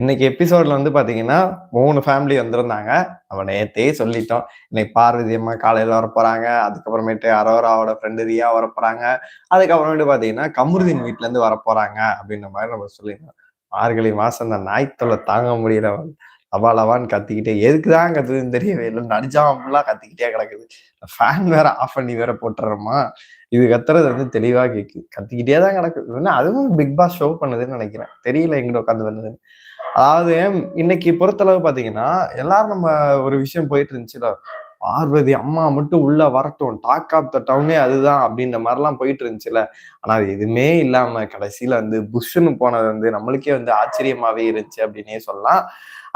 இன்னைக்கு எபிசோட்ல வந்து பாத்தீங்கன்னா மூணு ஃபேமிலி வந்திருந்தாங்க. அவன் நேத்தே சொல்லிட்டோம். இன்னைக்கு பார்வதி அம்மா காலையில வரப்போறாங்க. அதுக்கப்புறமேட்டு அரோராவோட ஃப்ரெண்டு ரியா வரப்போறாங்க. அதுக்கப்புறமேட்டு பாத்தீங்கன்னா கமருதீன் வீட்ல இருந்து வரப்போறாங்க அப்படின்ற மாதிரி நம்ம சொல்லியிருந்தோம். மார்கழி மாசம் அந்த நாய்த்தொலை தாங்க முடியல. லவா லவான்னு கத்திக்கிட்டே எதுக்குதான் கத்துதுன்னு தெரியவே இல்லை. நடிச்சான் கத்திக்கிட்டே கிடக்குது. ஃபேன் வேற ஆஃப் பண்ணி வேற போட்டுறோமா? இது கத்துறது வந்து தெளிவா கேக்குது. கத்திக்கிட்டே தான் கிடக்குது அதுவும் பிக் பாஸ் ஷோ பண்ணுதுன்னு நினைக்கிறேன். தெரியல எங்கிட்ட உட்காந்து பண்ணுதுன்னு. அதாவது இன்னைக்கு பொறுத்தளவு பாத்தீங்கன்னா எல்லாரும் நம்ம ஒரு விஷயம் போயிட்டு இருந்துச்சுல பார்வதி அம்மா மட்டும் உள்ள வரட்டும் டாக் ஆஃப் த டவுனே அதுதான் அப்படின்ற மாதிரிலாம் போயிட்டு இருந்துச்சுல ஆனா அது எதுவுமே இல்லாம கடைசியில வந்து புஷ்ஷுன்னு போனது வந்து நம்மளுக்கே வந்து ஆச்சரியமாவே இருந்துச்சு அப்படின்னே சொல்லலாம்.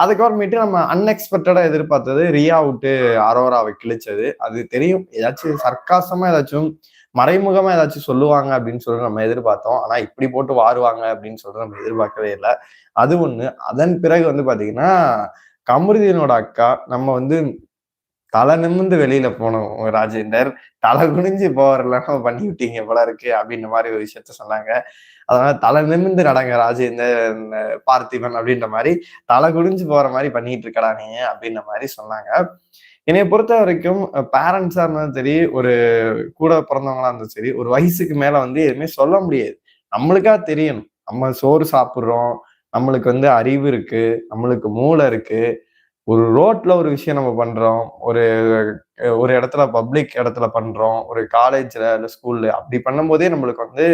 அதுக்கப்புறமேட்டு நம்ம அன்எக்ஸ்பெக்டடா எதிர்பார்த்தது ரியா விட்டு அரோராவை கிழிச்சது. அது தெரியும். ஏதாச்சும் சர்க்காசமா ஏதாச்சும் மறைமுகமா ஏதாச்சும் சொல்லுவாங்க அப்படின்னு சொல்லி நம்ம எதிர்பார்த்தோம். ஆனா இப்படி போட்டு வாருவாங்க அப்படின்னு சொல்லிட்டு நம்ம எதிர்பார்க்கவே இல்லை. அது ஒண்ணு. அதன் பிறகு வந்து பாத்தீங்கன்னா கமருதீனோட அக்கா நம்ம வந்து தலை நிமிந்து வெளியில போனோம் ராஜேந்தர். தலை குனிஞ்சு போறலாம் பண்ணி விட்டீங்க போல இருக்கு அப்படின்ற மாதிரி ஒரு விஷயத்த சொன்னாங்க. அதனால தலை நிமிந்து நடங்க ராஜேந்தர் பார்த்திபன் அப்படின்ற மாதிரி தலை குடிஞ்சு போற மாதிரி பண்ணிட்டு இருக்கடா நீ அப்படின்ற மாதிரி சொன்னாங்க. என்னைய பொறுத்த வரைக்கும் பேரண்ட்ஸா இருந்தாலும் சரி ஒரு கூட பிறந்தவங்களா இருந்தாலும் சரி ஒரு வயசுக்கு மேல வந்து எதுவுமே சொல்ல முடியாது. நம்மளுக்கா தெரியணும். நம்ம சோறு சாப்பிட்றோம் நம்மளுக்கு வந்து அறிவு இருக்கு நம்மளுக்கு மூளை இருக்கு ஒரு ரோட்ல ஒரு விஷயம் நம்ம பண்றோம் ஒரு ஒரு இடத்துல பப்ளிக் இடத்துல பண்றோம் ஒரு காலேஜ்ல இல்ல ஸ்கூல்ல அப்படி பண்ணும்போதே நம்மளுக்கு வந்து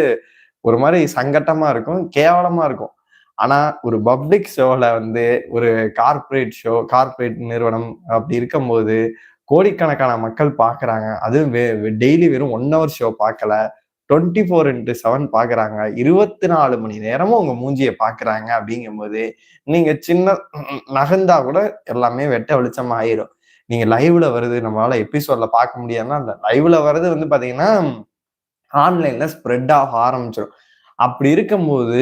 ஒரு மாதிரி சங்கட்டமா இருக்கும் கேவலமா இருக்கும். ஆனா ஒரு பப்ளிக் ஷோல வந்து ஒரு கார்பரேட் ஷோ கார்பரேட் நிறுவனம் அப்படி இருக்கும்போது கோடிக்கணக்கான மக்கள் பாக்குறாங்க அதுவும் டெய்லி வெறும் ஒன் ஹவர் ஷோ பார்க்கல. டுவெண்ட்டி ஃபோர் இன்ட்டு செவன் பார்க்குறாங்க இருபத்தி நாலு மணி நேரமும் உங்கள் மூஞ்சியை பார்க்குறாங்க அப்படிங்கும்போது நீங்கள் சின்ன நகர்ந்தா கூட எல்லாமே வெட்ட வெளிச்சமாக ஆயிரும். நீங்கள் லைவ்ல வருது நம்மளால எபிசோட்ல பார்க்க முடியாதுன்னா அந்த லைவ்ல வர்றது வந்து பார்த்தீங்கன்னா ஆன்லைன்ல ஸ்ப்ரெட் ஆக ஆரம்பிச்சிடும் அப்படி இருக்கும்போது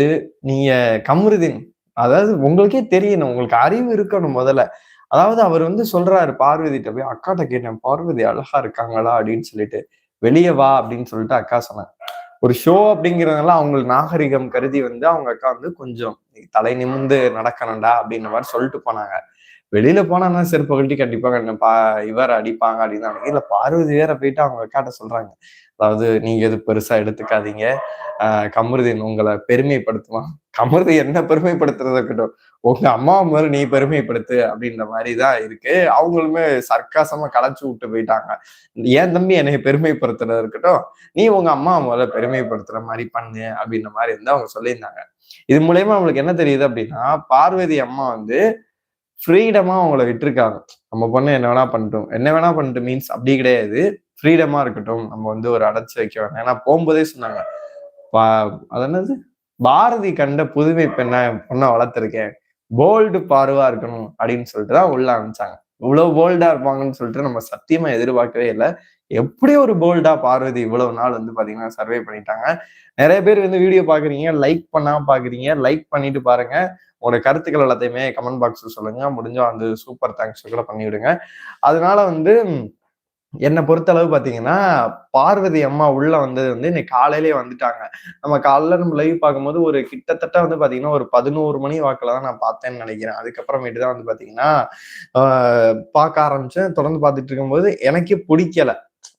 நீங்க கமருதீன் அதாவது உங்களுக்கே தெரியணும் உங்களுக்கு அறிவு இருக்கணும் முதல்ல. அதாவது அவர் வந்து சொல்றாரு பார்வதிட்ட போய் அக்காட்ட கேட்டேன் பார்வதி அழகா இருக்காங்களா? அப்படின்னு சொல்லிட்டு வெளியே வா அப்படின்னு சொல்லிட்டு அக்கா சொன்னாங்க. ஒரு ஷோ அப்படிங்கிறதுனால அவங்களுக்கு நாகரிகம் கருதி வந்து அவங்க அக்கா வந்து கொஞ்சம் தலை நிமிந்து நடக்கணும்டா அப்படின்ற மாதிரி சொல்லிட்டு போனாங்க. வெளியில போனா செருப்பு கட்டி கண்டிப்பா பா இவர் அடிப்பாங்க அப்படின்னு. இல்ல பார்வதி வேற போயிட்டு அவங்க அக்காட்ட சொல்றாங்க. அதாவது நீங்க எது பெருசா எடுத்துக்காதீங்க. கமருதீன் உங்களை பெருமைப்படுத்துவான். கமருதி என்ன பெருமைப்படுத்துறத இருக்கட்டும். உங்க அம்மா மாதிரி நீ பெருமைப்படுத்து அப்படின்ற மாதிரி தான் இருக்கு. அவங்களுமே சர்க்காசமா களைச்சு விட்டு போயிட்டாங்க. ஏன் தம்பி என்னை பெருமைப்படுத்துறது இருக்கட்டும். நீ உங்க அம்மா முதல்ல பெருமைப்படுத்துற மாதிரி பண்ணு அப்படின்ற மாதிரி இருந்து அவங்க சொல்லியிருந்தாங்க. இது மூலயமா அவங்களுக்கு என்ன தெரியுது அப்படின்னா பார்வதி அம்மா வந்து ஃப்ரீடமா அவங்கள விட்டுருக்காங்க. நம்ம பொண்ணு என்ன வேணா பண்ணிட்டோம். என்ன வேணா பண்ணிட்டு மீன்ஸ் அப்படி கிடையாது. ஃப்ரீடமா இருக்கட்டும் நம்ம வந்து ஒரு அடைச்சி வைக்க வேணாம். ஏன்னா போகும்போதே சொன்னாங்க அது என்னது? பாரதி கண்ட புதுமை பெண்ண பொண்ணை வளர்த்துருக்கேன் போல்டு பார்வா இருக்கணும் அப்படின்னு சொல்லிட்டு தான் உள்ள அனுப்பிச்சாங்க. இவ்வளவு போல்டா இருப்பாங்கன்னு சொல்லிட்டு நம்ம சத்தியமா எதிர்பார்க்கவே இல்லை. எப்படி ஒரு போல்டா பார்வதி இவ்வளவு நாள் வந்து பாத்தீங்கன்னா சர்வே பண்ணிட்டாங்க. நிறைய பேர் வந்து வீடியோ பாக்குறீங்க லைக் பண்ணாம பாக்குறீங்க லைக் பண்ணிட்டு பாருங்க. உங்களோட கருத்துக்கள் எல்லாத்தையுமே கமெண்ட் பாக்ஸ்ல சொல்லுங்க. முடிஞ்சா அந்த சூப்பர் தேங்க்ஸ் கூட பண்ணி விடுங்க அதனால வந்து என்னை பொறுத்தளவு பாத்தீங்கன்னா பார்வதி அம்மா உள்ள வந்தது வந்து இன்னைக்கு காலையிலேயே வந்துட்டாங்க. நம்ம காலைல நம்ம லைவ் பார்க்கும்போது ஒரு கிட்டத்தட்ட வந்து பாத்தீங்கன்னா ஒரு பதினோரு மணி வாக்குல தான் நான் பார்த்தேன்னு நினைக்கிறேன். அதுக்கப்புறமேட்டு தான் வந்து பாத்தீங்கன்னா பார்க்க ஆரம்பிச்சேன். தொடர்ந்து பார்த்துட்டு இருக்கும்போது எனக்கே பிடிக்கல.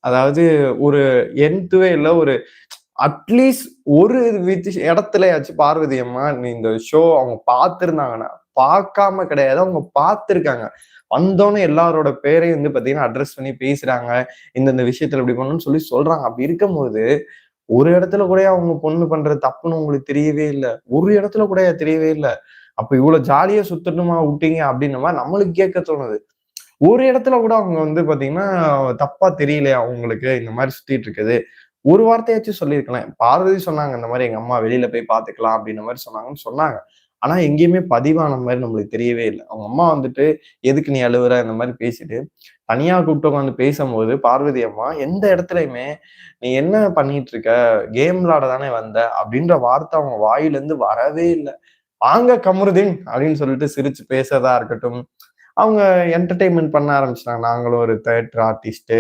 அதாவது ஒரு என்த்துவே இல்லை ஒரு அட்லீஸ்ட் ஒரு இடத்துலயாச்சும் பார்வதி அம்மா இந்த ஷோ அவங்க பார்த்துருந்தாங்கன்னா பார்க்காம கிடையாது. அவங்க பார்த்துருக்காங்க. வந்தோன்னு எல்லாரோட பேரையும் வந்து பாத்தீங்கன்னா அட்ரஸ் பண்ணி பேசுறாங்க. இந்தந்த விஷயத்துல இப்படி பண்ணணும்னு சொல்லி சொல்றாங்க. அப்படி இருக்கும்போது ஒரு இடத்துல கூட அவங்க பொண்ணு பண்ற தப்புன்னு உங்களுக்கு தெரியவே இல்லை. ஒரு இடத்துல கூட தெரியவே இல்லை. அப்ப இவ்வளவு ஜாலியா சுத்தணுமா விட்டீங்க அப்படின்ன மாதிரி நம்மளுக்கு கேட்க தோணுது. ஒரு இடத்துல கூட அவங்க வந்து பாத்தீங்கன்னா தப்பா தெரியலையா அவங்களுக்கு இந்த மாதிரி சுத்திட்டு இருக்குது. ஒரு வார்த்தையாச்சும் சொல்லியிருக்கலாம். பார்வதி சொன்னாங்க இந்த மாதிரி எங்க அம்மா வெளியில போய் பாத்துக்கலாம் அப்படின்ற மாதிரி சொன்னாங்கன்னு சொன்னாங்க. ஆனா எங்கேயுமே பதிவான மாதிரி நம்மளுக்கு தெரியவே இல்லை. அவங்க அம்மா வந்துட்டு எதுக்கு நீ அழுவுற? இந்த மாதிரி பேசிட்டு தனியா கூப்பிட்டு உட்காந்து பேசும்போது பார்வதி அம்மா எந்த இடத்துலயுமே நீ என்ன பண்ணிட்டு இருக்க? கேம் விளாட தானே வந்த? அப்படின்ற வார்த்தை அவங்க வாயில இருந்து வரவே இல்லை. வாங்க கமருதீன் அப்படின்னு சொல்லிட்டு சிரிச்சு பேசுறதா இருக்கட்டும். அவங்க என்டர்டெயின்மெண்ட் பண்ண ஆரம்பிச்சிட்டாங்க. நாங்களும் ஒரு தேட்டர் ஆர்டிஸ்ட்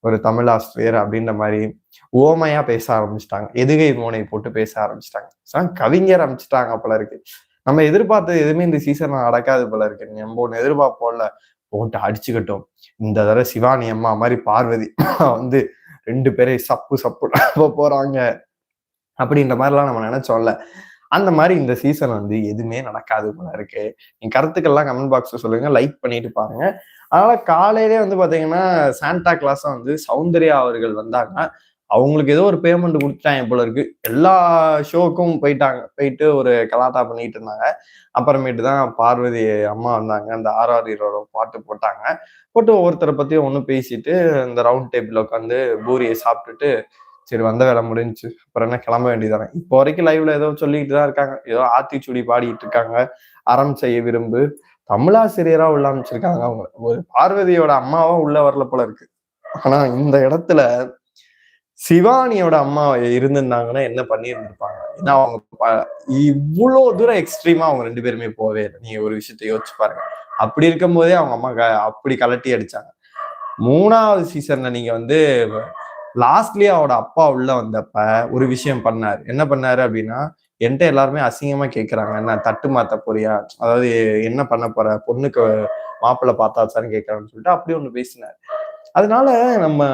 ஒரு தமிழ் ஆசிரியர் அப்படின்ற மாதிரி ஓமையா பேச ஆரம்பிச்சிட்டாங்க. எதுகை மோனை போட்டு பேச ஆரம்பிச்சிட்டாங்க. கவிஞர் ஆரம்பிச்சிட்டாங்க போல இருக்கு. நம்ம எதிர்பார்த்தது எதுவுமே இந்த சீசன் நடக்காது போல இருக்கு. நம்ம ஒன்று எதிர்பார்ப்போம்ல. போட்டு அடிச்சுக்கட்டும். இந்த தடவை சிவானி அம்மா மாதிரி பார்வதி வந்து ரெண்டு பேரை சப்பு சப்பு போறாங்க. அப்படின்ற மாதிரிலாம் நம்ம நினைச்சோம்ல அந்த மாதிரி இந்த சீசன் வந்து எதுவுமே நடக்காது போல இருக்கு. நீங்க கருத்துக்கள்லாம் கமெண்ட் பாக்ஸ்ல சொல்லுங்க. லைக் பண்ணிட்டு பாருங்க. அதனால காலையிலே வந்து பாத்தீங்கன்னா சாண்டா கிளாஸா வந்து சௌந்தர்யா அவர்கள் வந்தாங்க. அவங்களுக்கு ஏதோ ஒரு பேமெண்ட் கொடுத்துட்டாங்க போல இருக்கு. எல்லா ஷோக்கும் போயிட்டாங்க. போயிட்டு ஒரு கலாட்டா பண்ணிட்டு இருந்தாங்க. அப்புறமேட்டு தான் பார்வதி அம்மா வந்தாங்க. அந்த ஆர்ஆர் ஹீரோட பாட்டு போட்டாங்க. போட்டு ஒவ்வொருத்தரை பத்தியும் ஒன்று பேசிட்டு இந்த ரவுண்ட் டேபிள் உட்காந்து பூரியை சாப்பிட்டுட்டு சரி வந்த வேலை முடிஞ்சு அப்புறம் என்ன கிளம்ப வேண்டியதானே இப்போ வரைக்கும் லைவ்ல ஏதோ சொல்லிட்டு தான் இருக்காங்க. ஏதோ ஆத்திச்சுடி பாடிட்டு இருக்காங்க. அறம் செய்ய விரும்பு. தமிழாசிரியரா உள்ள அமைச்சிருக்காங்க அவங்க. ஒரு பார்வதியோட அம்மாவா உள்ள வரல போல இருக்கு. ஆனா இந்த இடத்துல சிவானியோட அம்மா இருந்திருந்தாங்கன்னா என்ன பண்ணியிருந்திருப்பாங்க? ஏன்னா அவங்க இவ்வளவு தூரம் எக்ஸ்ட்ரீமா அவங்க ரெண்டு பேருமே போவே இல்லை. நீங்க ஒரு விஷயத்த யோசிச்சு பாருங்க. அப்படி இருக்கும் போதே அவங்க அம்மா அப்படி கலட்டி அடிச்சாங்க. மூணாவது சீசன்ல நீங்க வந்து லாஸ்ட்லயே அவரோட அப்பா உள்ள வந்தப்ப ஒரு விஷயம் பண்ணாரு. என்ன பண்ணாரு அப்படின்னா என்கிட்ட எல்லாருமே அசிங்கமா கேக்குறாங்க. என்ன தட்டு மாத்த போறியா? அதாவது என்ன பண்ண போற? பொண்ணுக்கு மாப்பிள்ளை பார்த்தாச்சான்னு கேட்கறான்னு சொல்லிட்டு அப்படி ஒண்ணு பேசினாரு. அதனால நம்ம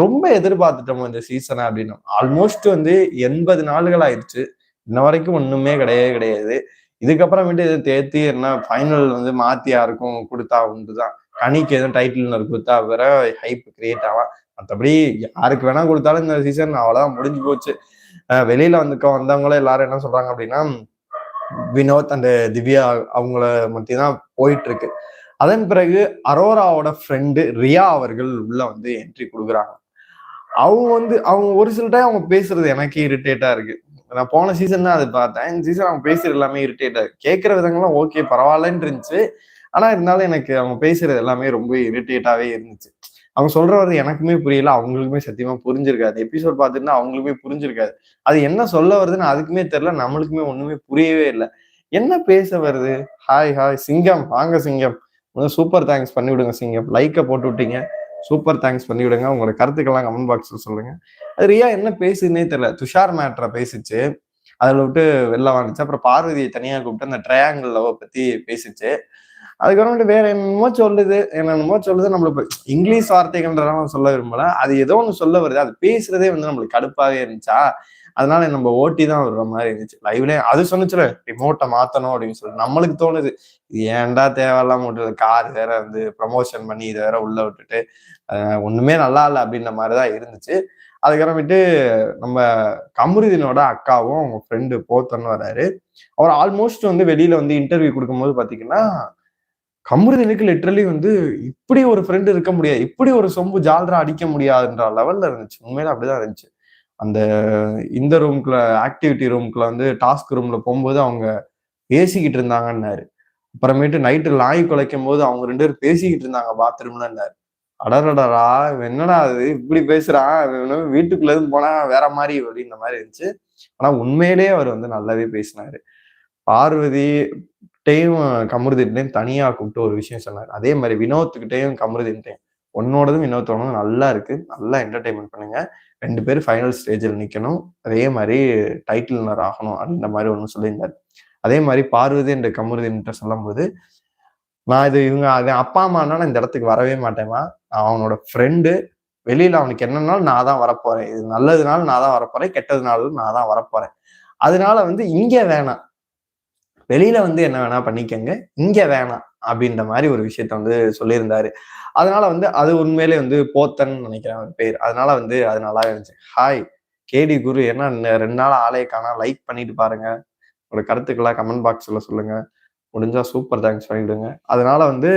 ரொம்ப எதிர்பார்த்துட்டோம் இந்த சீசனை அப்படின்னு. ஆல்மோஸ்ட் வந்து எண்பது நாள்கள் ஆயிடுச்சு. இன்ன வரைக்கும் ஒண்ணுமே கிடையவே கிடையாது. இதுக்கப்புறமேட்டு இதை தேர்த்தி என்ன ஃபைனல் வந்து மாத்தி யாருக்கும் கொடுத்தா உண்டுதான். கனிக்கு எதுவும் டைட்டில் கொடுத்தா வேற ஹைப் கிரியேட் ஆகலாம் மற்றபடி யாருக்கு வேணா கொடுத்தாலும் இந்த சீசன் அவ்வளோதான் முடிஞ்சு போச்சு. வெளியில வந்துக்க வந்தவங்களும் எல்லாரும் என்ன சொல்றாங்க அப்படின்னா வினோத் அண்ட் திவ்யா அவங்கள மத்தி தான் போயிட்டு இருக்கு. அதன் பிறகு அரோராவோட ஃப்ரெண்டு ரியா அவர்கள் உள்ள வந்து என்ட்ரி கொடுக்குறாங்க. அவங்க வந்து அவங்க ஒரு சில டைம் அவங்க பேசுறது எனக்கே இரிட்டேட்டா இருக்கு. நான் போன சீசன் தான் அது பார்த்தேன். இந்த சீசன் அவங்க பேசுறது எல்லாமே இரிட்டேட்டா கேட்கிற விதங்கள்லாம் ஓகே பரவாயில்லன்னு இருந்துச்சு. ஆனா இருந்தாலும் எனக்கு அவங்க பேசுறது எல்லாமே ரொம்ப இரிட்டேட்டாவே இருந்துச்சு. அவங்க சொல்றது எனக்குமே புரியல. அவங்களுக்குமே சத்தியமா புரிஞ்சிருக்காது. எபிசோட் பார்த்துட்டு அவங்களுக்குமே புரிஞ்சிருக்காது. அது என்ன சொல்ல வருதுன்னு அதுக்குமே தெரியல. நம்மளுக்குமே ஒண்ணுமே புரியவே இல்லை. என்ன பேச வருது? ஹாய் ஹாய் சிங்கம். வாங்க சிங்கம். சூப்பர் தேங்க்ஸ் பண்ணி விடுங்க சிங்க லைக்கை போட்டு விட்டீங்க. சூப்பர் தேங்க்ஸ் பண்ணி விடுங்க உங்களோட கருத்துக்கெல்லாம் கமெண்ட் பாக்ஸ்ல சொல்லுங்க. அது ரியா என்ன பேசுதுன்னே தெரியல. துஷார் மேட்ரை பேசிச்சு. அதில் விட்டு வெளில வாங்கிச்சு அப்புறம் பார்வதியை தனியாக கூப்பிட்டு அந்த ட்ரையாங்கிள் லவ் பற்றி பேசிச்சு. அதுக்கப்புறமேட்டு வேற என்னமோ சொல்லுது. என்னென்னமோ சொல்லுது. நம்மளுக்கு இங்கிலீஷ் வார்த்தைகள்ன்றதான் சொல்ல விரும்பல. அது ஏதோ ஒன்று சொல்ல வருது. அது பேசுறதே வந்து நம்மளுக்கு கடுப்பாகவே இருந்துச்சா? அதனால நம்ம ஓட்டி தான் வர்ற மாதிரி இருந்துச்சு. லைவ்ல அது சொன்னுச்சுல ரிமோட்டை மாத்தணும் அப்படின்னு சொல்லி நம்மளுக்கு தோணுது இது ஏன்டா தேவையில்லாம விட்டுறது கார் வேற வந்து ப்ரமோஷன் பண்ணி இதை வேற உள்ள விட்டுட்டு ஒண்ணுமே நல்லா இல்லை அப்படின்ற மாதிரிதான் இருந்துச்சு. அதுக்கப்புறமேட்டு நம்ம கமருதீனோட அக்காவும் அவங்க ஃப்ரெண்டு போத்தன்னு வராரு. அவர் ஆல்மோஸ்ட் வந்து வெளியில வந்து இன்டர்வியூ கொடுக்கும்போது பாத்தீங்கன்னா கமருதீனுக்கு லிட்ரலி வந்து இப்படி ஒரு ஃப்ரெண்டு இருக்க முடியாது. இப்படி ஒரு சொம்பு ஜால்ரா அடிக்க முடியாதுன்ற லெவல்ல இருந்துச்சு. உண்மையில அப்படிதான் இருந்துச்சு. அந்த இந்த ரூம்குள்ள ஆக்டிவிட்டி ரூம்குள்ள வந்து டாஸ்க் ரூம்ல போகும்போது அவங்க பேசிக்கிட்டு இருந்தாங்கன்னாரு. அப்புறமேட்டு நைட்டு லாய் குலைக்கும் போது அவங்க ரெண்டு பேரும் பேசிக்கிட்டு இருந்தாங்க பாத்ரூம்லன்னாரு அடரடரா என்னடா அது இப்படி பேசுறான். வீட்டுக்குள்ள இருந்து போனா வேற மாதிரி அப்படின்ற மாதிரி இருந்துச்சு. ஆனா உண்மையிலேயே அவர் வந்து நல்லாவே பேசினாரு. பார்வதி கிட்டையும் கமருதின்ட்டையும் தனியா கூப்பிட்டு ஒரு விஷயம் சொன்னார். அதே மாதிரி வினோத்துக்கிட்டையும் கமருதின்ட்டையும் உன்னோடதும் வினோத்தோடதும் நல்லா இருக்கு. நல்லா என்டர்டைன்மெண்ட் பண்ணுங்க. ரெண்டு பேரும் ஃபைனல் ஸ்டேஜில் நிற்கணும் அதே மாதிரி டைட்டில் ஆகணும் அப்படின்ற மாதிரி ஒன்று சொல்லியிருந்தார். அதே மாதிரி பார்வதி என்ற கமருதின்ட்ட சொல்லும்போது நான் இது இவங்க அது அப்பா அம்மானா நான் இந்த இடத்துக்கு வரவே மாட்டேமா அவனோட ஃப்ரெண்டு வெளியில அவனுக்கு என்னன்னாலும் நான் தான் வரப்போறேன். இது நல்லதுனாலும் நான் தான் வரப்போறேன். கெட்டதுனாலும் நான் தான் வரப்போறேன். அதனால வந்து இங்க வேணாம். வெளியில வந்து என்ன வேணா பண்ணிக்கங்க. இங்க வேணாம் அப்படின்ற மாதிரி ஒரு விஷயத்த வந்து சொல்லியிருந்தாரு. அதனால வந்து அது உண்மையிலே வந்து போத்தன் நினைக்கிறேன் பேர். அதனால வந்து அது நல்லா இருந்துச்சு. ஹாய் கேடி குரு என்ன ரெண்டு நாள் ஆலய காணா லைக் பண்ணிட்டு பாருங்க. உங்களோட கருத்துக்கெல்லாம் கமெண்ட் பாக்ஸ்ல சொல்லுங்க. முடிஞ்சா சூப்பர் தேங்க்ஸ் பண்ணிவிடுங்க அதனால வந்து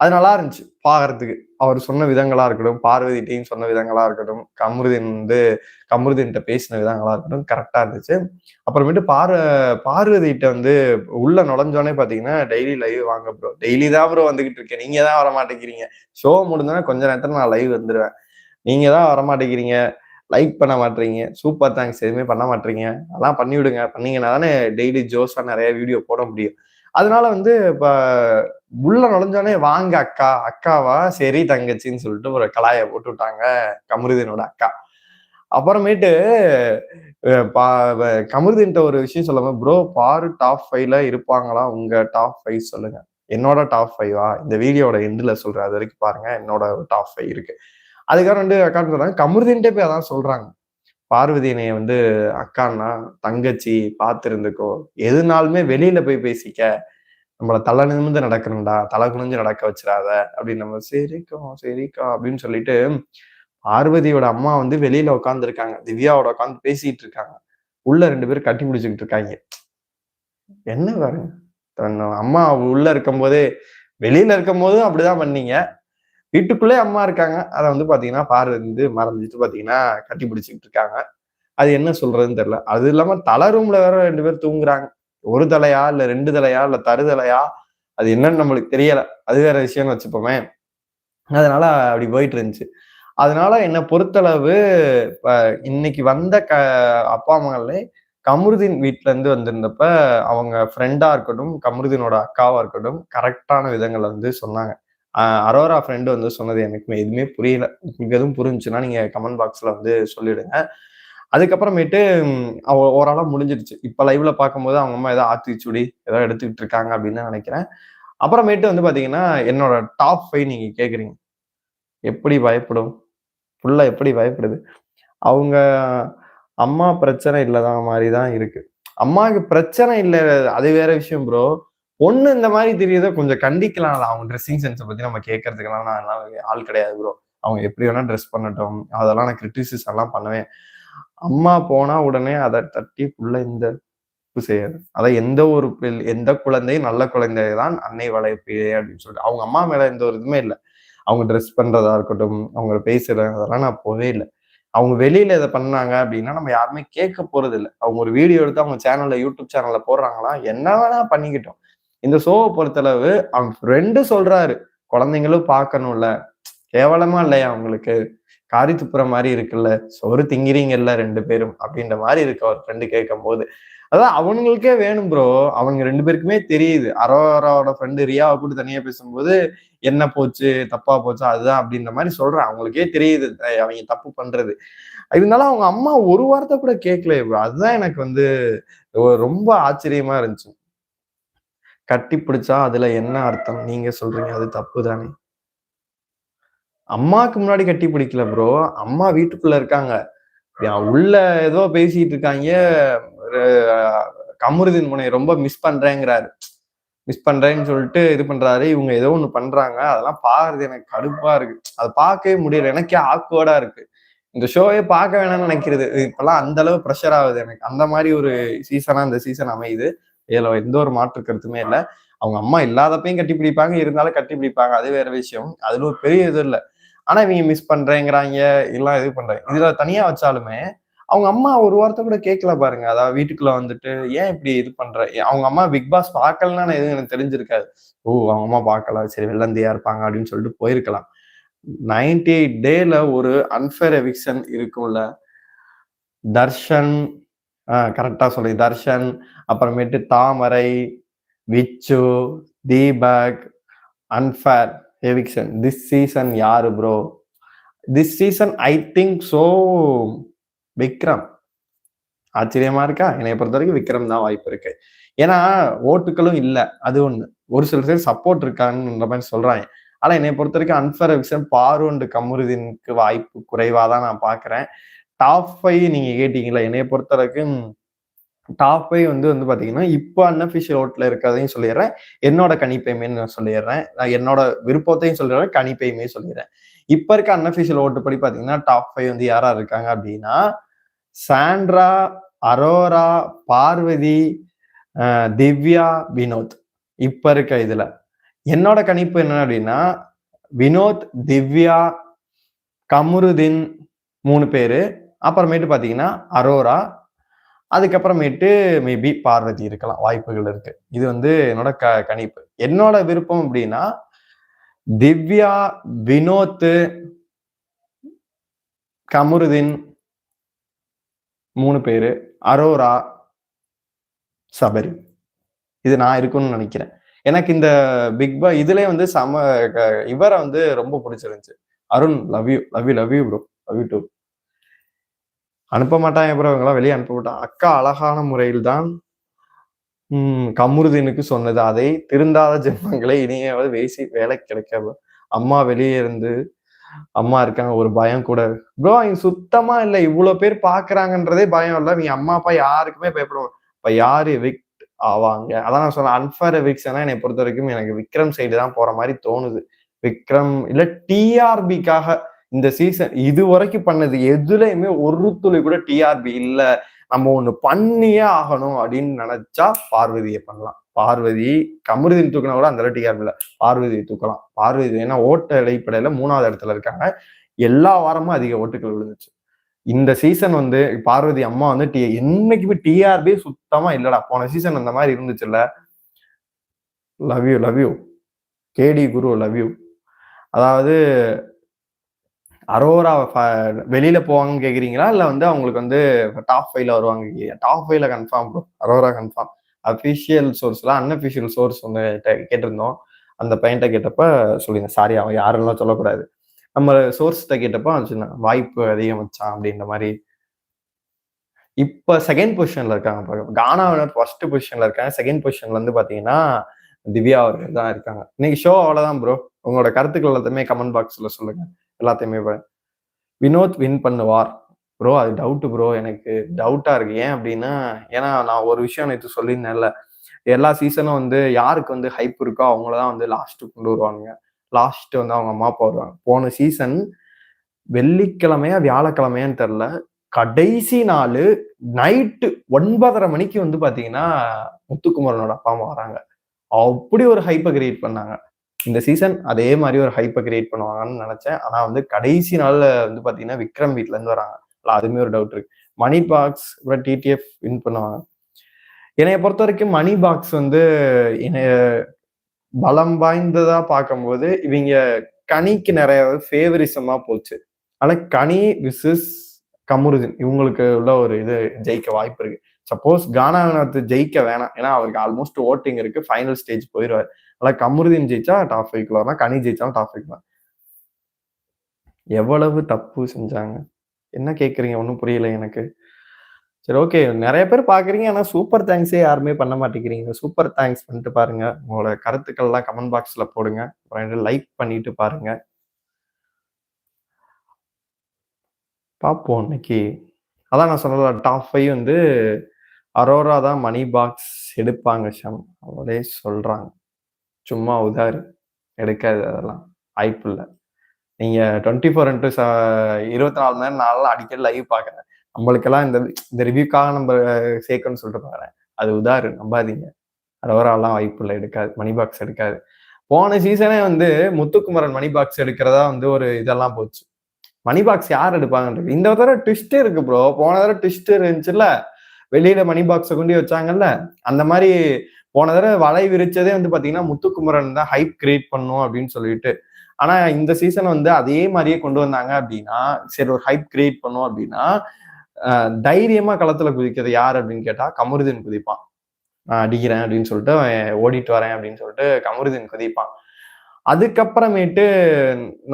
அது நல்லா இருந்துச்சு பாக்குறதுக்கு. அவர் சொன்ன விதங்களா இருக்கட்டும் பார்வதிட்டையும் சொன்ன விதங்களா இருக்கட்டும் கமருதீன் வந்து கமருதீன்கிட்ட பேசின விதங்களா இருக்கட்டும் கரெக்டா இருந்துச்சு. அப்புறமேட்டு பார் பார்வதிட்ட வந்து உள்ள நுழைஞ்சோடனே பாத்தீங்கன்னா டெய்லி லைவ் வாங்க ப்ரோ டெய்லி தான் ப்ரோ வந்துகிட்டு இருக்கேன். நீங்க தான் வர மாட்டேங்கிறீங்க. ஷோ முடிஞ்சோன்னா கொஞ்ச நேரத்துல நான் லைவ் வந்துடுவேன் நீங்க தான் வர மாட்டேங்கிறீங்க. லைக் பண்ண மாட்டீங்க. சூப்பர் தேங்க்ஸ் எதுவுமே பண்ண மாட்டீங்க. அதெல்லாம் பண்ணி விடுங்க பண்ணீங்கன்னா தானே டெய்லி ஜோஸா நிறைய வீடியோ போட முடியும். அதனால வந்து இப்ப உள்ள நுழைஞ்சானே வாங்க அக்கா அக்காவா? சரி தங்கச்சின்னு சொல்லிட்டு ஒரு கலாய போட்டு விட்டாங்க கமருதீனோட அக்கா. அப்புறமேட்டு கமருதீன்ட்ட ஒரு விஷயம் சொல்லாம ப்ரோ பாரு டாப் ஃபைவ்ல இருப்பாங்களா? உங்க டாப் ஃபைவ் சொல்லுங்க. என்னோட டாப் ஃபைவா இந்த வீடியோட எண்ட்ல சொல்றேன் அது வரைக்கும் பாருங்க. என்னோட டாப் ஃபைவ் இருக்கு. அதுக்காக ரெண்டு அக்கான்னு சொல்றாங்க கமருதீன்ட்டே போய் அதான் சொல்றாங்க. பார்வதியினைய வந்து அக்கான்னா தங்கச்சி பார்த்து எதுனாலுமே வெளியில போய் பேசிக்க. நம்மள தலை நிமிந்து நடக்கணும்டா தலை குனிஞ்சு நடக்க வச்சிடாத. அப்படின்னு நம்ம சரிக்கும் சரிக்கும் அப்படின்னு சொல்லிட்டு பார்வதியோட அம்மா வந்து வெளியில உட்காந்துருக்காங்க திவ்யாவோட உட்காந்து பேசிட்டு இருக்காங்க. உள்ள ரெண்டு பேரும் கட்டி முடிச்சுக்கிட்டு இருக்காங்க. என்ன பாருங்க அம்மா உள்ள இருக்கும் போதே வெளியில இருக்கும் போதும் அப்படிதான் பண்ணீங்க. வீட்டுக்குள்ளே அம்மா இருக்காங்க. அதை வந்து பாத்தீங்கன்னா பார்வதி வந்து மறந்துட்டு பாத்தீங்கன்னா கட்டி பிடிச்சிக்கிட்டு இருக்காங்க. அது என்ன சொல்றதுன்னு தெரியல. அது இல்லாம தலை ரூம்ல வேற ரெண்டு பேர் தூங்குறாங்க. ஒரு தலையா இல்ல ரெண்டு தலையா இல்ல தருதலையா அது என்னன்னு நம்மளுக்கு தெரியல. அது வேற விஷயம்னு வச்சுப்போமே. அதனால அப்படி போயிட்டு இருந்துச்சு அதனால என்னை பொறுத்தளவு இப்ப இன்னைக்கு வந்த க அப்பா அம்மாங்களே கமருதீன் வீட்டுல இருந்து வந்திருந்தப்ப அவங்க ஃப்ரெண்டா இருக்கட்டும் கமருதீனோட அக்காவா இருக்கட்டும் கரெக்டான விதங்களை வந்து சொன்னாங்க. அரோரா ஃப்ரெண்டு வந்து சொன்னது எனக்கு எதுவுமே புரியல. உங்களுக்கு எதுவும் புரிஞ்சுன்னா நீங்க கமெண்ட் பாக்ஸ்ல வந்து சொல்லிடுங்க. அதுக்கப்புறமேட்டு அவ ஓரளவு முடிஞ்சிருச்சு. இப்ப லைவ்ல பார்க்கும்போது அவங்க அம்மா ஏதோ ஆத்தி சுடி ஏதோ எடுத்துக்கிட்டு இருக்காங்க அப்படின்னு நினைக்கிறேன். அப்புறமேட்டு வந்து பாத்தீங்கன்னா என்னோட டாப் ஃபைவ் நீங்க கேட்குறீங்க எப்படி பயப்படும்? ஃபுல்லாக எப்படி பயப்படுது? அவங்க அம்மா பிரச்சனை இல்லாத மாதிரி தான் இருக்கு. அம்மாவுக்கு பிரச்சனை இல்லை அது வேற விஷயம் ப்ரோ ஒண்ணு இந்த மாதிரி தெரியுதோ கொஞ்சம் கண்டிக்கலாம் அவங்க ட்ரெஸ்ஸிங் சென்ஸை பத்தி நம்ம கேட்கறதுக்கெல்லாம் நான் ஆள் கிடையாது ப்ரோ அவங்க எப்படி வேணா ட்ரெஸ் பண்ணட்டும். அதெல்லாம் நான் கிரிட்டிசிஸ் எல்லாம் பண்ணுவேன். அம்மா போனா உடனே அதை தட்டி புள்ள இந்த செய்யாது அதை எந்த ஒரு எந்த குழந்தையும் நல்ல குழந்தை தான் அன்னை வளர்ப்பு அப்படின்னு சொல்லிட்டு. அவங்க அம்மா மேல எந்த ஒரு இதுவுமே இல்லை. அவங்க ட்ரெஸ் பண்றதா இருக்கட்டும் அவங்க பேசுறது அதெல்லாம் நான் போவே இல்லை. அவங்க வெளியில இதை பண்ணாங்க அப்படின்னா நம்ம யாருமே கேட்க போறது இல்லை. அவங்க ஒரு வீடியோ எடுத்து அவங்க சேனல்ல யூடியூப் சேனல்ல போடுறாங்களா என்ன வேணா பண்ணிக்கிட்டோம். இந்த ஷோவை பொறுத்தளவு அவங்க ஃப்ரெண்டு சொல்றாரு குழந்தைங்களும் பார்க்கணும்ல. கேவலமா இல்லையா அவங்களுக்கு? காரி துப்புற மாதிரி இருக்குல்ல சோறு திங்கிறீங்கல்ல ரெண்டு பேரும் அப்படின்ற மாதிரி இருக்கு அவர் ஃப்ரெண்டு கேட்கும் போது அதான் அவனுங்களுக்கே வேணும் ப்ரோ அவங்க ரெண்டு பேருக்குமே தெரியுது. அரோராவோட ஃப்ரெண்டு ரியாவை கூட தனியா பேசும்போது என்ன போச்சு? தப்பா போச்சு? அதுதான் அப்படின்ற மாதிரி சொல்றேன். அவங்களுக்கே தெரியுது அவங்க தப்பு பண்றது. இருந்தாலும் அவங்க அம்மா ஒரு வார்த்தை கூட கேட்கல அதுதான் எனக்கு வந்து ரொம்ப ஆச்சரியமா இருந்துச்சு. கட்டி பிடிச்சா அதுல என்ன அர்த்தம்? நீங்க சொல்றீங்க அது தப்பு தானே அம்மாவுக்கு முன்னாடி கட்டி பிடிக்கல ப்ரோ அம்மா வீட்டுக்குள்ள இருக்காங்க. உள்ள ஏதோ பேசிட்டு இருக்காங்க. கமருதீன் முனை ரொம்ப மிஸ் பண்றேங்கிறாரு. மிஸ் பண்றேன்னு சொல்லிட்டு இது பண்றாரு. இவங்க ஏதோ ஒண்ணு பண்றாங்க. அதெல்லாம் பாக்குறது எனக்கு கடுப்பா இருக்கு. அதை பார்க்கவே முடியல. எனக்கே ஆக்வர்டா இருக்கு. இந்த ஷோவே பார்க்க வேணாம்னு நினைக்கிறது. இப்பெல்லாம் அந்த அளவு ப்ரெஷர் ஆகுது எனக்கு. அந்த மாதிரி ஒரு சீசனா இந்த சீசன் அமையுது. இதுல எந்த ஒரு மாற்று கருத்துமே இல்லை. அவங்க அம்மா இல்லாதப்பையும் கட்டி பிடிப்பாங்க. இருந்தாலும் கட்டி பிடிப்பாங்க. அது வேற விஷயம். அதுல ஒரு பெரிய இது இல்லை. ஆனா இவங்க மிஸ் பண்றேங்கிறாங்க எல்லாம் இது பண்றாங்க. இதுல தனியா வச்சாலுமே அவங்க அம்மா ஒரு வாரத்தை கூட கேட்கல பாருங்க. அதாவது வீட்டுக்குள்ள வந்துட்டு ஏன் இப்படி இது பண்ற? அவங்க அம்மா பிக் பாஸ் பார்க்கலன்னா எதுவும் எனக்கு தெரிஞ்சிருக்காது. ஓ அவங்க அம்மா பார்க்கல. சரி வெள்ளந்தியா இருப்பாங்க அப்படின்னு சொல்லிட்டு போயிருக்கலாம். நைன்டி எயிட் டேல ஒரு அன்ஃபேர் எவிக்ஷன் இருக்கும்ல. தர்ஷன் கரெக்டா சொல்லி. தர்ஷன் அப்புறமேட்டு Thamarai Vichu Deepak unfair eviction this season யாரு bro this season I think so Vikram. ஆச்சரியமா இருக்கா? என்னை பொறுத்த வரைக்கும் விக்ரம் தான் வாய்ப்பு இருக்கு. ஏன்னா ஓட்டுகளும் இல்லை. அது ஒண்ணு. ஒரு சில பேர் சப்போர்ட் இருக்காங்கன்ற மாதிரி சொல்றாங்க. ஆனா என்னை பொறுத்த வரைக்கும் அன்ஃபர் எவிக்சன் பாரு அண்டு கமுருதீனுக்கு வாய்ப்பு குறைவா தான் நான் பாக்குறேன். டாப் ஃபைவ் நீங்க கேட்டீங்களா என்னை பொறுத்த வரைக்கும் டாப் வந்து வந்து பார்த்தீங்கன்னா இப்போ அன்அஃபிஷியல் ஓட்டில் இருக்கிறதையும் சொல்லிடுறேன். என்னோட கணிப்பையுமே நான் சொல்லிடுறேன். என்னோட விருப்பத்தையும் சொல்லிடுறேன் கணிப்பையுமே சொல்லிடுறேன். இப்போ இருக்க அன்அஃபிஷியல் ஓட்டு படி டாப் ஃபைவ் வந்து யாரா இருக்காங்க அப்படின்னா சாண்ட்ரா அரோரா பார்வதி திவ்யா வினோத். இப்போ இருக்க இதில். என்னோட கணிப்பு என்ன அப்படின்னா வினோத் திவ்யா கமருதீன் மூணு பேர். அப்புறமேட்டு பார்த்தீங்கன்னா அரோரா அதுக்கப்புறமேட்டு மேபி பார்வதி இருக்கலாம் வாய்ப்புகள் இருக்கு. இது வந்து என்னோட க கணிப்பு. என்னோட விருப்பம் அப்படின்னா திவ்யா வினோத் கமருதீன் மூணு பேரு அரோரா சபரி. இது நான் இருக்கும்னு நினைக்கிறேன். எனக்கு இந்த பிக் பா இதுல வந்து சம இவரை வந்து ரொம்ப பிடிச்சிருந்துச்சு. Arun love you love you love you bro love you too அனுப்ப மாட்டாங்க அப்புறம் இவங்கெல்லாம் வெளியே அனுப்ப மாட்டான் அக்கா அழகான முறையில் தான் உம் கமுருதீனுக்கு சொன்னது. அதை திருந்தாத ஜென்மங்களை இனியாவது வேசி வேலை கிடைக்க அம்மா வெளியே இருந்து அம்மா இருக்காங்க ஒரு பயம் கூட. ப்ரோ இங்க சுத்தமா இல்லை. இவ்வளவு பேர் பாக்குறாங்கன்றதே பயம் இல்லை. நீ அம்மா அப்பா யாருக்குமே பயப்படுவோம் இப்ப யாரு விக்ட் ஆவாங்க? அதான் நான் சொன்னேன் அன்ஃபேர் எவிக்ஷனா என்னை பொறுத்த வரைக்கும் எனக்கு விக்ரம் சைடு தான் போற மாதிரி தோணுது. விக்ரம் இல்ல டிஆர்பிக்காக இந்த சீசன் இது வரைக்கும் பண்ணது எதுலையுமே ஒரு துளி கூட டிஆர்பி இல்ல. நம்ம ஒண்ணு பண்ணியே ஆகணும் அப்படின்னு நினைச்சா பார்வதியை பண்ணலாம். பார்வதி கமருதீன் தூக்கினா கூட அந்த டிஆர்பி இல்ல. பார்வதியை தூக்கலாம். பார்வதி ஏன்னா ஓட்ட அடிப்படையில மூணாவது இடத்துல இருக்காங்க. எல்லா வாரமும் அதிக ஓட்டுகள் விழுந்துச்சு. இந்த சீசன் வந்து பார்வதி அம்மா வந்து டி என்னைக்குமே டிஆர்பி சுத்தமா இல்லடா. போன சீசன் அந்த மாதிரி இருந்துச்சுல்ல. Love you love you KD Guru love you அதாவது அரோரா வெளியில போவாங்கன்னு கேக்குறீங்களா? இல்ல வந்து அவங்களுக்கு வந்து டாப் ஃபைவ்ல வருவாங்க? டாப் ஃபைவ்ல confirm bro Aurora confirm official சோர்ஸ்ல unofficial source வந்து கேட்டிருந்தோம். அந்த பையன்கிட்ட கேட்டப்ப சொல்லுங்க சாரி அவன் யாருலாம் சொல்லக்கூடாது. நம்ம சோர்ஸ்கிட்ட கேட்டப்போ சொன்ன வாய்ப்பு அதிகம் வச்சான் அப்படின்ற மாதிரி. இப்போ செகண்ட் பொசிஷன்ல இருக்காங்க கானாவினர் ஃபர்ஸ்ட் பொசிஷன்ல இருக்காங்க. செகண்ட் பொசிஷன்ல வந்து பாத்தீங்கன்னா திவ்யா அவர்கள் தான் இருக்காங்க. இன்னைக்கு ஷோ அவ்வளவுதான் ப்ரோ உங்களோட கருத்துக்கள் எல்லாத்தையுமே கமெண்ட் பாக்ஸ்ல சொல்லுங்க. எல்லாத்தையுமே வினோத் வின் பண்ணுவார். ப்ரோ அது டவுட்டு ப்ரோ எனக்கு டவுட்டாக இருக்குது ஏன் அப்படின்னா ஏன்னா நான் ஒரு விஷயம் நேற்று சொல்லியிருந்தேன்ல எல்லா சீசனும் வந்து யாருக்கு வந்து ஹைப் இருக்கோ அவங்கள தான் வந்து லாஸ்ட்டு கொண்டு வருவாங்க லாஸ்ட்டு வந்து அவங்க அம்மா அப்பா வருவாங்க. போன சீசன் வெள்ளிக்கிழமையா வியாழக்கிழமையான்னு தெரில கடைசி நாள் நைட்டு ஒன்பதரை மணிக்கு வந்து பார்த்தீங்கன்னா முத்துக்குமரனோட அப்பா அம்மா வராங்க. அப்படி ஒரு ஹைப்பை கிரியேட் பண்ணாங்க. இந்த சீசன் அதே மாதிரி ஒரு ஹைப்பை கிரியேட் பண்ணுவாங்கன்னு நினைச்சேன். ஆனா வந்து கடைசி நாள்ல வந்து பாத்தீங்கன்னா விக்ரம் வீட்ல இருந்து வராங்க. அதுமே ஒரு டவுட் இருக்கு. மணி பாக்ஸ் டிடிஎஃப் வின் பண்ணுவாங்க. என்னைய பொறுத்த வரைக்கும் மணி பாக்ஸ் வந்து பலம் வாய்ந்ததா பார்க்கும்போது இவங்க கனிக்கு நிறைய ஃபேவரிசமா போச்சு. ஆனா கனி விசஸ் கமுருதின் இவங்களுக்கு உள்ள ஒரு இது ஜெயிக்க வாய்ப்பு இருக்கு. சப்போஸ் கானாநாத் ஜெயிக்க வேணாம். ஏன்னா அவருக்கு ஆல்மோஸ்ட் ஓட்டிங் இருக்கு. ஃபைனல் ஸ்டேஜ் போயிடுவார் ஆனால் கமருதீன் ஜெயிச்சா டாப் ஃபைவ்க்குள்ள வரலாம் கனி ஜெயிச்சாலும் டாப் தான் எவ்வளவு தப்பு செஞ்சாங்க? என்ன கேட்குறீங்க ஒன்றும் புரியல எனக்கு. சரி ஓகே நிறைய பேர் பார்க்குறீங்க ஆனால் சூப்பர் தேங்க்ஸே யாருமே பண்ண மாட்டேங்கிறீங்க. சூப்பர் தேங்க்ஸ் பண்ணிட்டு பாருங்க. உங்களோட கருத்துக்கள்லாம் கமெண்ட் பாக்ஸில் போடுங்க. அப்புறம் லைக் பண்ணிட்டு பாருங்க. பார்ப்போம் இன்னைக்கு. அதான் நான் சொன்னல டாப் ஃபைவ் வந்து அரோரா தான் மணி பாக்ஸ் எடுப்பாங்க ஷம். அவளே சொல்கிறாங்க சும்மா உதாரு. எடுக்காது அதெல்லாம். வாய்ப்பு இல்லை. நீங்க டுவெண்ட்டி ஃபோர் இன்ட்டு இருபத்தி நாலு மணி நேரம் நாளெல்லாம் அடிக்கடி லைவ் பாக்குறேன். நம்மளுக்கெல்லாம் இந்த இந்த ரிவ்யூக்காக நம்ம சேர்க்கணும்னு சொல்லிட்டு பாக்குறேன். அது உதாரு நம்பாதீங்க. அதோரெல்லாம் வாய்ப்பு இல்லை எடுக்காது. மணி பாக்ஸ் எடுக்காது. போன சீசனே வந்து முத்துக்குமரன் மணி பாக்ஸ் எடுக்கிறதா வந்து ஒரு இதெல்லாம் போச்சு. மணி பாக்ஸ் யார் எடுப்பாங்கன்றது. இந்த தடவை ட்விஸ்டே இருக்கு ப்ரோ போன தடவை ட்விஸ்ட் இருந்துச்சுல்ல? வெளியில மணி பாக்ஸை கொண்டு வச்சாங்கல்ல? அந்த மாதிரி போன தடவை வலை விரிச்சதே வந்து பாத்தீங்கன்னா முத்துக்குமரன் தான் ஹைப் கிரியேட் பண்ணும் அப்படின்னு சொல்லிட்டு. ஆனா இந்த சீசன் வந்து அதே மாதிரியே கொண்டு வந்தாங்க அப்படின்னா சரி ஒரு ஹைப் கிரியேட் பண்ணும் அப்படின்னா தைரியமா களத்துல குதிக்கிறது யார் அப்படின்னு கேட்டா கமருதீன் குதிப்பான். நான் அடிக்கிறேன் அப்படின்னு சொல்லிட்டு ஓடிட்டு வரேன் அப்படின்னு சொல்லிட்டு கமருதீன் குதிப்பான். அதுக்கப்புறமேட்டு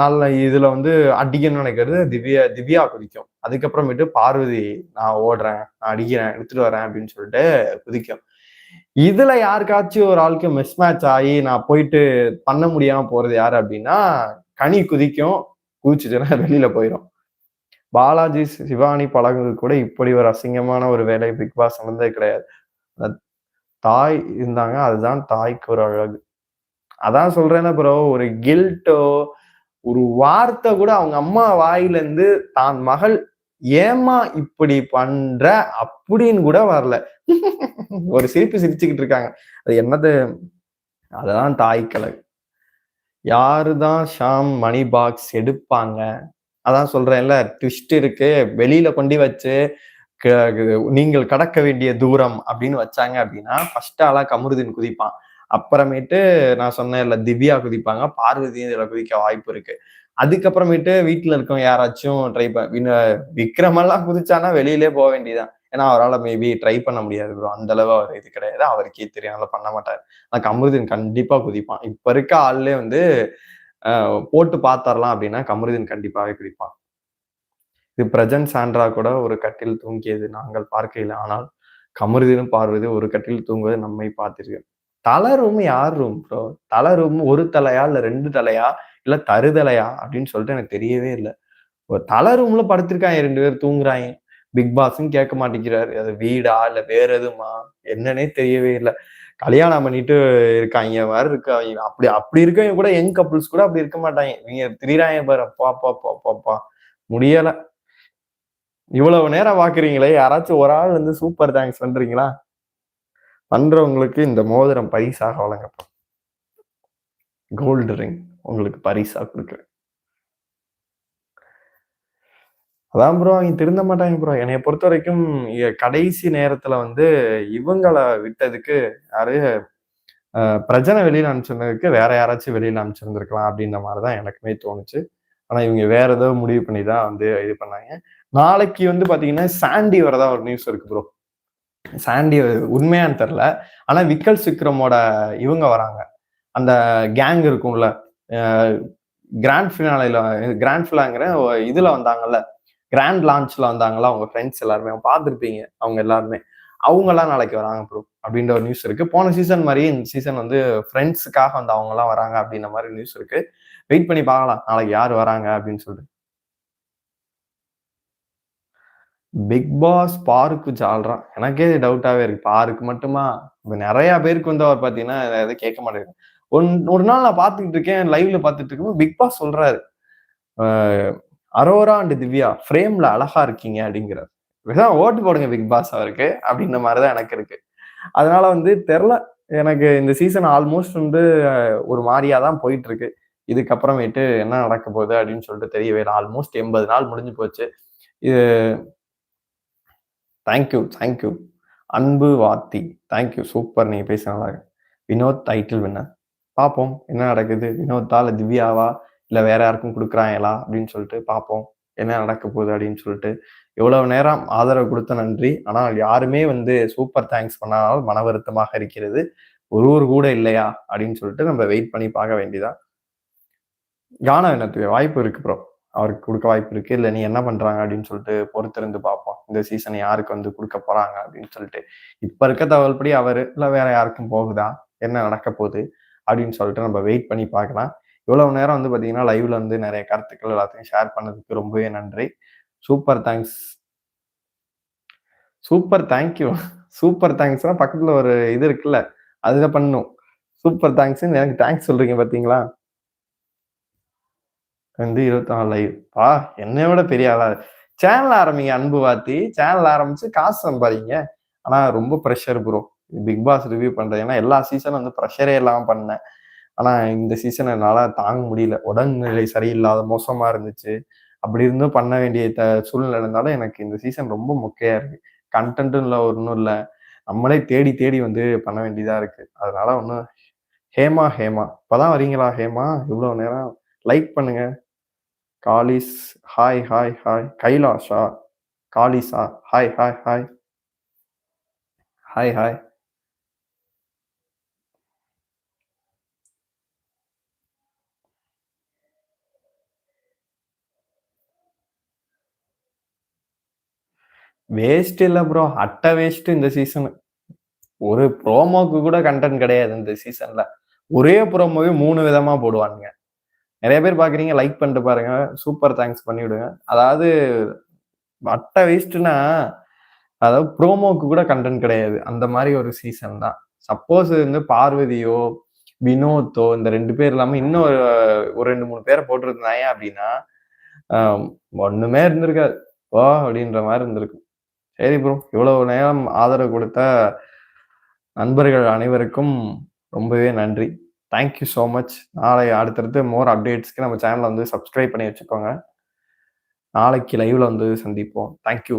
நல்ல இதுல வந்து அடிக்கணும்னு நினைக்கிறது திவ்யா திவ்யா குதிக்கும். அதுக்கப்புறமேட்டு பார்வதி நான் ஓடுறேன் நான் அடிக்கிறேன் எடுத்துட்டு வரேன் அப்படின்னு சொல்லிட்டு குதிக்கும். இதுல யாருக்காச்சும் ஒரு ஆளுக்கு மிஸ் மேட்ச் ஆகி நான் போயிட்டு பண்ண முடியாம போறது யாரு அப்படின்னா கனி குதிக்கும். குதிச்சுட்டுனா வெளியில போயிடும் பாலாஜி சிவானி பழகுறது கூட இப்படி ஒரு அசிங்கமான ஒரு வேலை பிக் பாஸ் நடந்தது கிடையாது. தாய் இருந்தாங்க அதுதான் தாய்க்கு ஒரு அழகு. அதான் சொல்றேன்னா ப்ரோ ஒரு கில்ட்டோ ஒரு வார்த்தை கூட அவங்க அம்மா வாயில இருந்து தான் மகள் ஏமா இப்படி பண்ற அப்படின்னு கூட வரல. ஒரு சிரிப்பு சிரிச்சுக்கிட்டு இருக்காங்க. அது என்னது? அததான் தாய் கலகு யாருதான் ஷாம் மணி பாக்ஸ் எடுப்பாங்க? அதான் சொல்றேன்ல ட்விஸ்ட் இருக்கு. வெளியில கொண்டு வச்சு நீங்கள் கடக்க வேண்டிய தூரம் அப்படின்னு வச்சாங்க அப்படின்னா ஃபர்ஸ்ட் ஆளா கமருதீன் குதிப்பான். அப்புறமேட்டு நான் சொன்னேன் இல்ல திவ்யா குதிப்பாங்க பார்வதி இதுல குதிக்க வாய்ப்பு இருக்கு. அதுக்கப்புறமேட்டு வீட்டுல இருக்கவங்க யாராச்சும் ட்ரை பண்ண விக்ரமெல்லாம் குதிச்சானா வெளியிலே போக வேண்டியதான் ஏன்னா அவரால் மேபி ட்ரை பண்ண முடியாது ப்ரோ அந்த அளவு அவர் இது கிடையாது. அவருக்கே தெரியும். அதெல்லாம் பண்ண மாட்டார். ஆனால் கமருதீன் கண்டிப்பா குதிப்பான். இப்ப இருக்க ஆள்லேயே வந்து போட்டு பார்த்தரலாம் அப்படின்னா கமருதீன் கண்டிப்பாவே குதிப்பான். இது பிரஜன் சாண்ட்ரா கூட ஒரு கட்டில் தூங்கியது நாங்கள் பார்க்கையில். ஆனால் கமருதீனும் பார்வது ஒரு கட்டில் தூங்குவது நம்மை பார்த்திருக்கேன் தலை ரூம் யார் ரூம் ப்ரோ தலை ரூம் ஒரு தலையா இல்ல ரெண்டு தலையா? இல்ல தருதலையா அப்படின்னு சொல்லிட்டு எனக்கு தெரியவே இல்லை. ஒரு தலை ரூம்ல படுத்திருக்காங்க. ரெண்டு பேர் தூங்குறாங்க. பிக் பாஸும் கேட்க மாட்டேங்கிறாரு. அது வீடா இல்ல வேற எதுமா என்னன்னே தெரியவே இல்லை. கல்யாணம் பண்ணிட்டு இருக்காங்க மாதிரி இருக்காங்க அப்படி அப்படி இருக்கவங்க கூட யங் கப்புள்ஸ் கூட அப்படி இருக்க மாட்டாங்க. இவங்க திரிராய பாரு அப்பா பாப்பாப்பா முடியல. இவ்வளவு நேரம் பாக்குறீங்களே? யாராச்சும் ஒரு ஆள் வந்து சூப்பர் தேங்க்ஸ் பண்றீங்களா? பண்றவங்களுக்கு இந்த மோதிரம் பரிசாக வழங்கப்படும். கோல்டு ரிங் உங்களுக்கு பரிசா கொடுக்குறேன். அதான் ப்ரோ அவங்க திருந்த மாட்டாங்க ப்ரோ என்னைய பொறுத்த வரைக்கும் கடைசி நேரத்துல வந்து இவங்களை விட்டதுக்கு யாரு பிரஜனை வெளியில அனுப்பிச்சிருந்ததுக்கு வேற யாராச்சும் வெளியில அனுப்பிச்சிருந்திருக்கலாம் அப்படின்ற மாதிரிதான் எனக்குமே தோணுச்சு. ஆனா இவங்க வேற ஏதோ முடிவு பண்ணி தான் வந்து இது பண்ணாங்க. நாளைக்கு வந்து பாத்தீங்கன்னா சாண்டி வரதா ஒரு நியூஸ் இருக்கு ப்ரோ சாண்டி உண்மையான்னு தெரில ஆனா விக்கல் சிக்ரமோட இவங்க வராங்க. அந்த கேங் இருக்கும்ல கிராண்ட் ஃபினாலையில் கிராண்ட் ஃபினாங்கிற இதில் வந்தாங்கல்ல. கிராண்ட் லான்ச்ல வந்தாங்களா அவங்க ஃப்ரெண்ட்ஸ் எல்லாருமே அவங்க பார்த்துருப்பீங்க அவங்க எல்லாருமே. அவங்கெல்லாம் நாளைக்கு வராங்க ப்ரோ அப்படின்ற ஒரு நியூஸ் இருக்கு. போன சீசன் மாதிரி இந்த சீசன் வந்து ஃப்ரெண்ட்ஸுக்காக வந்து அவங்க எல்லாம் வராங்க அப்படின்ற மாதிரி நியூஸ் இருக்கு. வெயிட் பண்ணி பார்க்கலாம் நாளைக்கு யார் வராங்க அப்படின்னு சொல்லிட்டு. பிக் பாஸ் பாருக்கு ஜால்றான் எனக்கே டவுட்டாவே இருக்கு. பாருக்கு மட்டுமா? இப்போ நிறைய பேருக்கு வந்து அவர் பாத்தீங்கன்னா எதை கேட்க மாட்டேங்குது ஒன் ஒரு நாள் நான் பார்த்துக்கிட்டு இருக்கேன் லைவ்ல பாத்துட்டு இருக்கும்போது பிக் பாஸ் சொல்றாரு. அரோரா அண்ட் திவ்யா ஃப்ரேம்ல அழகா இருக்கீங்க அப்படிங்கிறார். ஓட்டு போடுங்க பிக் பாஸ் அவருக்கு அப்படின்ற மாதிரிதான் எனக்கு இருக்கு. அதனால வந்து தெரில. எனக்கு இந்த சீசன் ஆல்மோஸ்ட் வந்து ஒரு மாதிரியா தான் போயிட்டு இருக்கு இதுக்கப்புறமேட்டு என்ன நடக்க போகுது அப்படின்னு சொல்லிட்டு தெரியவே இல்லை. ஆல்மோஸ்ட் எண்பது நாள் முடிஞ்சு போச்சு. இது தேங்க்யூ தேங்க்யூ அன்பு வாத்தி தேங்க்யூ சூப்பர் நீ பேசினாங்க வினோத் டைட்டில் வின்னர் பார்ப்போம் என்ன நடக்குது? வினோத்தா இல்லை திவ்யாவா? இல்லை வேற யாருக்கும் கொடுக்குறாங்களா அப்படின்னு சொல்லிட்டு பார்ப்போம் என்ன நடக்க போகுது அப்படின்னு சொல்லிட்டு. எவ்வளவு நேரம் ஆதரவு கொடுத்த நன்றி. ஆனால் யாருமே வந்து சூப்பர் தேங்க்ஸ் பண்ணாலும் மன வருத்தமாக இருக்கிறது. ஒருவர் கூட இல்லையா? அப்படின்னு சொல்லிட்டு நம்ம வெயிட் பண்ணி பார்க்க வேண்டியதா? கான வினத்துக்கு வாய்ப்பு இருக்கு ப்ரோ அவருக்கு கொடுக்க வாய்ப்பு இருக்கு. இல்லை நீ என்ன பண்றாங்க? அப்படின்னு சொல்லிட்டு பொறுத்திருந்து பார்ப்போம். இந்த சீசன் யாருக்கு வந்து கொடுக்க போறாங்க? அப்படின்னு சொல்லிட்டு. இப்ப இருக்க தகவல்படி அவரு இல்லை வேற யாருக்கும் போகுதா? என்ன நடக்க போகுது? அப்படின்னு சொல்லிட்டு நம்ம வெயிட் பண்ணி பார்க்கலாம். இவ்வளவு நேரம் வந்து பாத்தீங்கன்னா லைவ்ல வந்து நிறைய கருத்துக்கள் எல்லாத்தையும் ஷேர் பண்ணதுக்கு ரொம்பவே நன்றி. Super thanks super thank you super தேங்க்ஸ்னா பக்கத்துல ஒரு இது இருக்குல்ல அதுல பண்ணும். சூப்பர் தேங்க்ஸ் எனக்கு தேங்க்ஸ் சொல்றீங்க பாத்தீங்களா? வந்து இருபத்தி நாலு லைவ் பா என்னை விட பெரிய ஆளா? சேனல் ஆரம்பிங்க அன்பு வாத்தி. சேனல் ஆரம்பிச்சு காசு சம்பாதிங்க. ஆனா ரொம்ப pressure bro Bigg Boss review பண்றது ஏன்னா எல்லா சீசனும் வந்து ப்ரெஷரே இல்லாம பண்ணேன். ஆனால் இந்த சீசன் என்னால் தாங்க முடியல. உடல்நிலை சரியில்லாத மோசமா இருந்துச்சு. அப்படி இருந்தும் பண்ண வேண்டிய த சூழ்நிலை இருந்தாலும் எனக்கு இந்த சீசன் ரொம்ப முக்கியம் இருக்கு. கண்டென்ட்டும் இல்லை ஒன்றும் இல்லை. நம்மளே தேடி தேடி வந்து பண்ண வேண்டியதா இருக்கு. அதனால ஒன்றும் ஹேமா ஹேமா. இப்போதான் வரீங்களா ஹேமா? இவ்வளோ நேரம் லைக் பண்ணுங்க. காலிஸ் ஹாய் ஹாய் ஹாய் கைலாஷா காலிஸா hi hi hi hi hi waste இல்ல ப்ரோ அட்டை வேஸ்ட் இந்த சீசன் ஒரு ப்ரோமோக்கு கூட கண்டென்ட் கிடையாது இந்த சீசன்ல ஒரே ப்ரோமோவே மூணு விதமா போடுவானுங்க. நிறைய பேர் பாக்குறீங்க லைக் பண்ணிட்டு பாருங்க. சூப்பர் தேங்க்ஸ் பண்ணி விடுங்க அதாவது அட்டை வேஸ்ட்னா அதாவது ப்ரோமோக்கு கூட கண்டென்ட் கிடையாது. அந்த மாதிரி ஒரு சீசன் தான். சப்போஸ் வந்து பார்வதியோ வினோத்தோ இந்த ரெண்டு பேர் இல்லாம இன்னும் ஒரு ரெண்டு மூணு பேரை போட்டிருந்தாங்க அப்படின்னா ஒண்ணுமே இருந்திருக்காது. ஓ அப்படின்ற மாதிரி இருந்திருக்கு சரி ப்ரோ இவ்வளவு நேரம் ஆதரவு கொடுத்த நண்பர்கள் அனைவருக்கும் ரொம்பவே நன்றி. தேங்க்யூ ஸோ மச் நாளை அடுத்தடுத்து மோர் அப்டேட்ஸ்க்கு நம்ம சேனலை வந்து சப்ஸ்கிரைப் பண்ணி வச்சுக்கோங்க. நாளைக்கு லைவ்ல வந்து சந்திப்போம். தேங்க்யூ